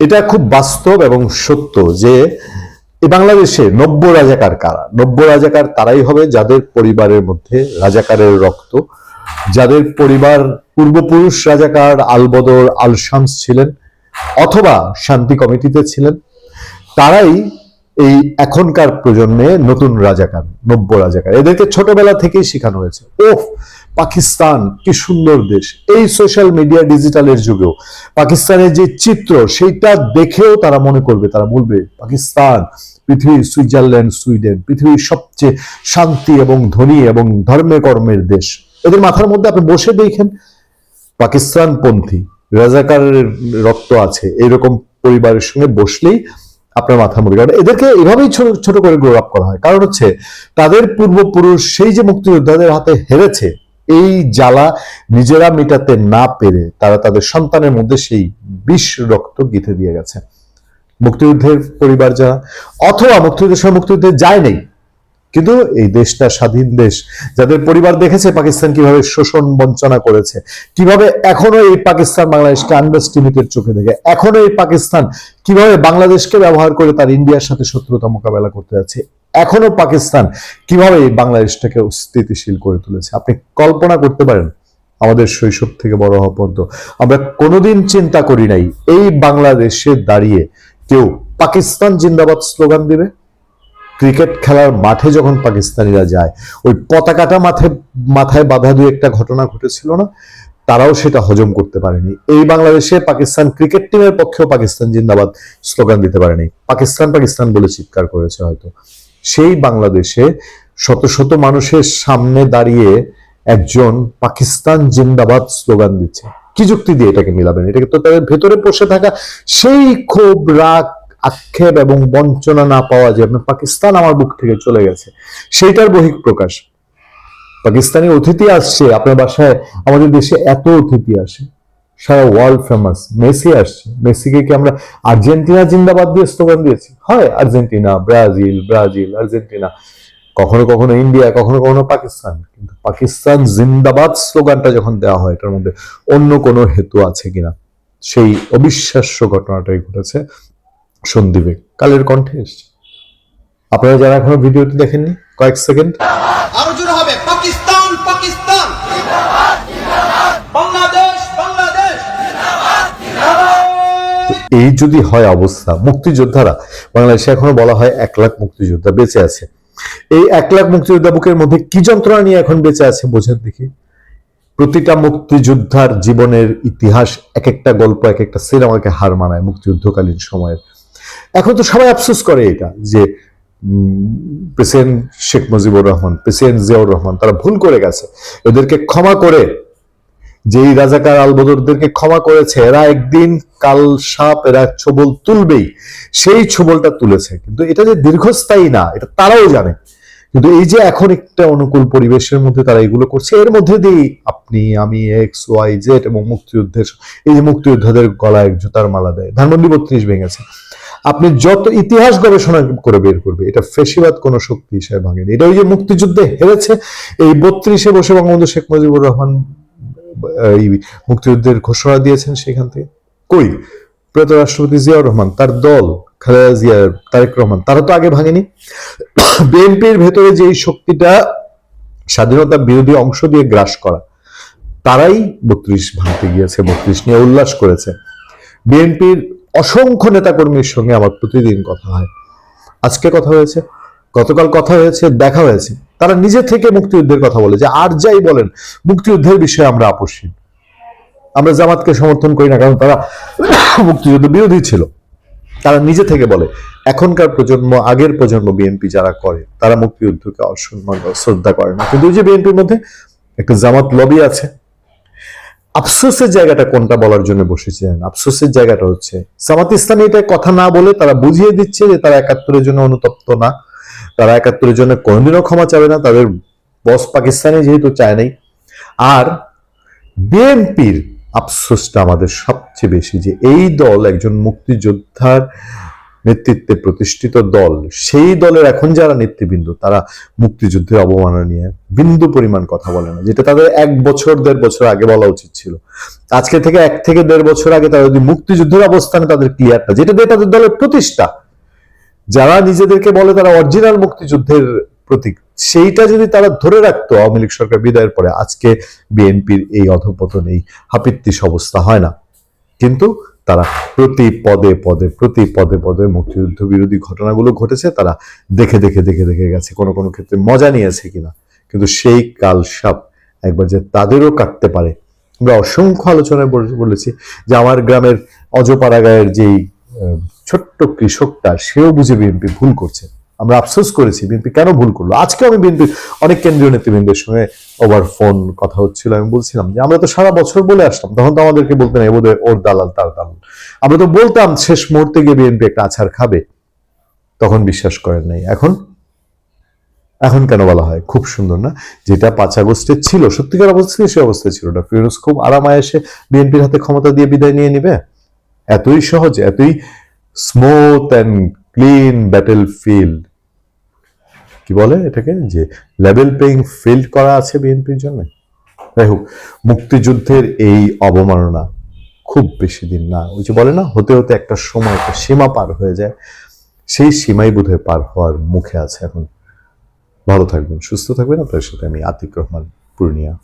এটা খুব বাস্তব এবং সত্য যে বাংলাদেশে নব্য রাজাকার কারা? নব্য রাজাকার তারাই হবে যাদের পরিবারের মধ্যে রাজাকারের রক্ত। যাদের পরিবার পূর্বপুরুষ রাজাকার আলবদর আল শামস ছিলেন অথবা শান্তি কমিটিতে ছিলেন, তারাই এই এখনকার প্রজন্মে নতুন রাজাকার, নব্য রাজাকার। এদেরকে ছোটবেলা থেকেই শেখানো হয়েছে। ওফ! পাকিস্তান কি সুন্দর দেশ। এই সোশ্যাল মিডিয়া ডিজিটালের যুগেও পাকিস্তানের যে চিত্র, সেইটা দেখেও তারা মনে করবে, তারা বলবে, পাকিস্তান পৃথিবীর সুইজারল্যান্ড, সুইডেন, পৃথিবীর সবচেয়ে শান্তি এবং ধনী এবং ধর্মে কর্মের দেশ। এদের মাথার মধ্যে আপনি বসে দেখেন পাকিস্তান পন্থী রাজাকারের রক্ত আছে। এরকম পরিবারের সঙ্গে বসলেই আপনার মাথা মুড়ি কারণ এদেরকে এভাবেই ছোট ছোট করে গ্রো করা হয়। কারণ হচ্ছে, তাদের পূর্বপুরুষ সেই যে মুক্তিযোদ্ধাদের হাতে হেরেছে এই জ্বালা নিজেরা মেটাতে না পেরে তারা তাদের সন্তানের মধ্যে সেই বিষ রক্ত গিথে দিয়ে গেছে। মুক্তিযুদ্ধের পরিবার যারা, অথবা মুক্তিযুদ্ধের সময় মুক্তিযুদ্ধে যায় নেই, কিন্তু এই দেশটা স্বাধীন দেশ, যাদের পরিবার দেখেছে পাকিস্তান কীভাবে শোষণ বঞ্চনা করেছে, কীভাবে এখনও এই পাকিস্তান বাংলাদেশকে আন্ডারস্টিমেটের চোখে দেখে, এখনও এই পাকিস্তান কীভাবে বাংলাদেশকে ব্যবহার করে তার ইন্ডিয়ার সাথে শত্রুতা মোকাবেলা করতে যাচ্ছে এখনও পাকিস্তান কীভাবে বাংলাদেশটাকে স্থিতিশীল করে তুলেছে? আপনি কল্পনা করতে পারেন, আমাদের শৈশব থেকে বড় হওয়া পর্যন্ত। আমরা কোনোদিন চিন্তা করি নাই, এই বাংলাদেশে দাঁড়িয়ে কেউ পাকিস্তান জিন্দাবাদ স্লোগান দিবে? ক্রিকেট খেলার মাঠে যখন পাকিস্তানিরা যায়, ওই পতাকাটা মাথায় মাথায় বাধা দিয়ে একটা ঘটনা ঘটেছিল না? তারাও সেটা হজম করতে পারেনি। এই বাংলাদেশে পাকিস্তান ক্রিকেট টিমের পক্ষেও পাকিস্তান জিন্দাবাদ স্লোগান দিতে পারেনি। পাকিস্তান পাকিস্তান বলে চিৎকার করেছে হয়তো। সেই বাংলাদেশে শত শত মানুষের সামনে দাঁড়িয়ে একজন পাকিস্তান জিন্দাবাদ স্লোগান দিচ্ছে। কি যুক্তি দিয়ে এটাকে মিলাবেন? এটাকে তো তাদের ভেতরে বসে থাকা সেই ক্ষোভ, রাগ, আক্ষেপ এবং বঞ্চনা না পাওয়া যে, আপনার পাকিস্তান আমার বুক থেকে চলে গেছে। সেইটার বহিঃপ্রকাশ পাকিস্তানি অতিথি আসছে, আপনার বাসায়, আমাদের দেশে এত অতিথি আসে। সারা ওয়ার্ল্ড ফেমাস মেসি আসছে। মেসিকে কি আমরা আর্জেন্টিনা জিন্দাবাদ দিয়ে স্লোগান দিয়েছি? হয় আর্জেন্টিনা, ব্রাজিল ব্রাজিল, আর্জেন্টিনা। কখনো কখনো ইন্ডিয়া, কখনো কখনো পাকিস্তান। কিন্তু পাকিস্তান জিন্দাবাদ স্লোগানটা যখন দেওয়া হয়, এটার মধ্যে অন্য কোনো হেতু আছে কিনা? সেই অবিশ্বাস্য ঘটনাটাই ঘটেছে সন্দীপে। কালের কণ্ঠে এসছে। আপনারা যারা এখনও ভিডিওটি দেখেননি, কয়েক সেকেন্ড আরও জোরে হবে পাকিস্তান পাকিস্তান বাংলাদেশ বাংলাদেশ এই যদি হয় অবস্থা, মুক্তিযোদ্ধারা, বাংলাদেশে এখনও বলা হয় এক লাখ মুক্তিযোদ্ধা বেঁচে আছে। এই এক লাখ মুক্তিযোদ্ধা বুকের মধ্যে কি যন্ত্রণা নিয়ে এখন বেঁচে আছে বোঝেন দেখি। প্রতিটা মুক্তিযোদ্ধার জীবনের ইতিহাস এক একটা গল্প, এক একটা সিনেমাকে হার মানায় মুক্তিযুদ্ধকালীন সময়ের। এখন তো সবাই আফসোস করে এটা যে প্রেসিডেন্ট শেখ মুজিবুর রহমান, প্রেসিডেন্ট জিয়াউর রহমান, তারা ভুল করে গেছে। এদেরকে ক্ষমা করে যেই রাজাকার আলবদরদেরকে ক্ষমা করেছে, এরা একদিন কাল সাপ, এরা ছবল তুলবেই। সেই ছবলটা তুলেছে। কিন্তু এটা যে দীর্ঘস্থায়ী না, এটা তারাও জানে। কিন্তু এই যে এখন একটা অনুকূল পরিবেশের মধ্যে তারা এগুলো করছে, এর মধ্যে দিয়ে আপনি, আমি এক্স ওয়াই জেড এবং মুক্তিযুদ্ধের এই যে মুক্তিযোদ্ধাদের গলায় জুতার মালা দেয়। ধানমন্ডি বত্রিশ ভেঙেছে। আপনি যত ইতিহাস গবেষণা করে বের করবে, এটা ফেসিবাদ কোন শক্তি হিসেবে ভাঙেনি। এটা ওই যে মুক্তিযুদ্ধে হেরেছে, এই বত্রিশে বসে বঙ্গবন্ধু শেখ মুজিবুর রহমান এই মুক্তিযুদ্ধের ঘোষণা দিয়েছেন সেখান থেকে। কই? প্রয়াত রাষ্ট্রপতি জিয়াউর রহমান, তার দল, খালেদা জিয়া, তারেক রহমান, তারা তো আগে ভাঙেনি। বিএনপির ভেতরে যে শক্তিটা স্বাধীনতা বিরোধী অংশ দিয়ে গ্রাস করা, তারাই বত্রিশ ভাঙতে গিয়েছে, বত্রিশ নিয়ে উল্লাস করেছে। বিএনপির অসংখ্য নেতাকর্মীর সঙ্গে আমার প্রতিদিন কথা হয়। আজকে কথা হয়েছে, গতকাল কথা হয়েছে, দেখা হয়েছে। তারা নিজে থেকে মুক্তিযুদ্ধের কথা বলে যে আর যাই বলেন, মুক্তিযুদ্ধের বিষয়ে আমরা আপোষহীন। আমরা জামাতকে সমর্থন করি না, কারণ তারা মুক্তিযুদ্ধ বিরোধী ছিল। তারা নিজে থেকে বলে, এখনকার প্রজন্ম, আগের প্রজন্ম বিএনপি যারা করে, তারা মুক্তিযুদ্ধকে অসম্মান শ্রদ্ধা করে না। কিন্তু যে বিএনপির মধ্যে একটা জামাত লবি আছে। আফসোসের জায়গাটা কোনটা বলার জন্য বসেছিলেন? আফসোসের জায়গাটা হচ্ছে, জামাত ইসলামী এটা কথা না বলে তারা বুঝিয়ে দিচ্ছে যে তারা একাত্তরের জন্য অনুতপ্ত না। তারা একাত্তরের জন্য কোনোদিনও ক্ষমা চাবে না, তাদের বস পাকিস্তানে যেহেতু চায় নাই। আর বিএনপির আফসোসটা আমাদের সবচেয়ে বেশি যে এই দল একজন মুক্তিযোদ্ধার নেতৃত্বে প্রতিষ্ঠিত দল, সেই দলের এখন যারা নেতৃবৃন্দ, তারা মুক্তিযুদ্ধের অবমাননা নিয়ে বিন্দু পরিমাণ কথা বলে না, যেটা তাদের এক বছর, দেড় বছর আগে বলা উচিত ছিল। আজকে থেকে এক থেকে দেড় বছর আগে তারা যদি মুক্তিযুদ্ধের অবস্থানে তাদের ক্লিয়ারটা যেটা দিয়ে তাদের দলের প্রতিষ্ঠা যারা নিজেদেরকে বলে তারা অরিজিনাল মুক্তিযুদ্ধের প্রতীক, সেইটা যদি তারা ধরে রাখতো আওয়ামী লীগ সরকার বিদায়ের পরে, আজকে বিএনপির এই অধপতন, এই হাপিত্তিস অবস্থা হয় না। কিন্তু তারা প্রতি পদে পদে, প্রতি পদে পদে মুক্তিযুদ্ধ বিরোধী ঘটনাগুলো ঘটেছে, তারা দেখে দেখে দেখে দেখে গেছে, কোনো কোনো ক্ষেত্রে মজা নিয়েছে কিনা। কিন্তু সেই কাল সাপ একবার যে তাদেরও কাটতে পারে। আমরা অসংখ্য আলোচনায় বলে- বলেছি যে আমার গ্রামের অজপাড়াগায়ের যেই ছোট্ট কৃষকটা, সেও বুঝে বিএনপি ভুল করছে। আমরা আফসোস করেছি বিএনপি কেন ভুল করল? আজকে আমি বিএনপি অনেক কেন্দ্রীয় নেতৃবৃন্দের সঙ্গে ওভার ফোন কথা হচ্ছিল, আমি বলছিলাম যে, আমরা তো সারা বছর বলে আসলাম, তখন তো আমাদেরকে বলতেন এ বোধহয় ওর দালাল তার দালাল। আমরা তো বলতাম, শেষ মুহূর্তে গিয়ে বিএনপি একটা আছাড় খাবে। তখন বিশ্বাস করেন নাই। এখন? এখন কেন বলা হয়? খুব সুন্দর না? যেটা পাঁচ আগস্টের ছিল, সত্যিকার অবস্থায় সে অবস্থায় ছিল। ডক্টর ইউনুস খুব আরামায় এসে বিএনপির হাতে ক্ষমতা দিয়ে বিদায় নিয়ে নিবে? এতই সহজ, এতই smooth and clean battlefield কি বলে এটাকে? যে লেভেল পেইং ফিল্ড করা আছে বিএনপির জন্য। যাই হোক, মুক্তিযুদ্ধের এই অবমাননা খুব বেশি দিন না। ওই যে বলে না, হতে হতে একটা সময় একটা সীমা পার হয়ে যায়। সেই সীমাই বোধহয় পার হওয়ার মুখে আছে এখন। ভালো থাকবেন, সুস্থ থাকবেন। আপনার সাথে আমি আতিক রহমান, পূর্ণিয়া।